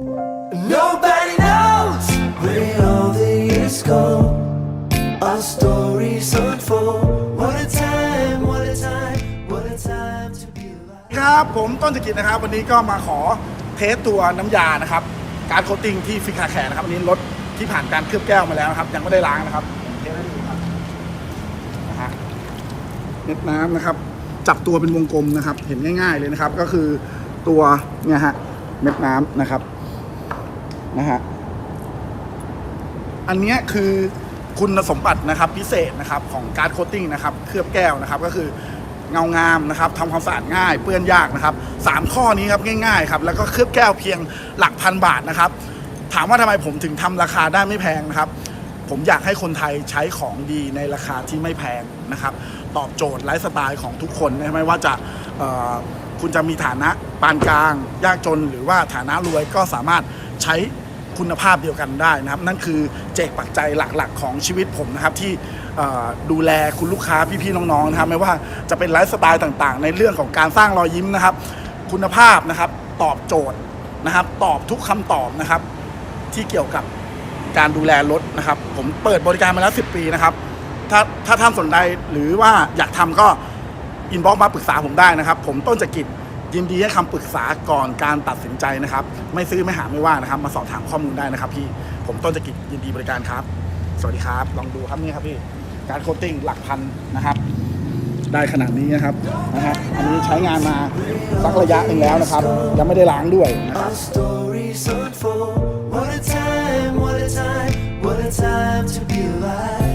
Nobody knows where all the years go. Our stories unfold. What a time, what a time, what a time to be alive. ครับผมต้นธกิจนะครับ วันนี้ก็มาขอเทสตัวน้ำยานะครับ การโคตติ้งที่ฟิกคาแคร์นะครับอันนี้รถที่ผ่านการเคลือบแก้วมาแล้วนะครับ ยังไม่ได้ล้างนะครับเทสให้ดูครับนะฮะเม็ดน้ำนะครับ จับตัวเป็นวงกลมนะครับ เห็นง่าย ๆเลยนะครับ ก็คือตัวเนี่ยฮะเม็ดน้ำนะครับ นะฮะอันนี้คือคุณสมบัตินะครับพิเศษนะครับของการดโคตติ้งนะครับเคลือบแก้วนะครับก็คือเงางามนะครับทำความสะอาดง่าย เปื้อนยากนะครับสามข้อนี้ครับง่ายๆครับแล้วก็เคลือบแก้วเพียงหลักพันบาทนะครับ ถามว่าทำไมผมถึงทำราคาได้ไม่แพงนะครับ ผมอยากให้คนไทยใช้ของดีในราคาที่ไม่แพงนะครับ ตอบโจทย์ไลฟ์สไตล์ของทุกคนไม่ว่าจะคุณจะมีฐานะปานกลาง ยากจนหรือว่าฐานะรวยก็สามารถใช้ คุณภาพเดียวกันได้นะครับ นั่นคือเจกปักใจหลักๆ ของชีวิตผมนะครับที่ดูแลคุณลูกค้าพี่ๆน้องๆนะครับไม่ว่าจะเป็นไลฟ์สไตล์ต่างๆ ในเรื่องของการสร้างรอยยิ้มนะครับ คุณภาพนะครับตอบโจทย์นะครับ ตอบทุกคำตอบนะครับ ที่เกี่ยวกับการดูแลรถนะครับ ผมเปิดบริการมาแล้ว 10 ปีนะครับ ถ้าถ้าท่านสนใจหรือว่าอยากทำก็อินบ็อกมาปรึกษาผมได้นะครับ ผมต้นจักริด ยินดีให้คำปรึกษาก่อนการตัดสินใจนะครับ ไม่ซื้อไม่หาไม่ว่านะครับ มาสอบถามข้อมูลได้นะครับพี่ผมต้นจักริดยินดีบริการครับ สวัสดีครับ ลองดูครับนี่ครับพี่การโคตติ้งหลักพันนะครับ ได้ขนาดนี้นะครับนะฮะอันนี้ใช้งานมาสักระยะหนึ่งแล้วนะครับ ยังไม่ได้ล้างด้วย Our stories unfold. What a time, what a time, what a time to be alive.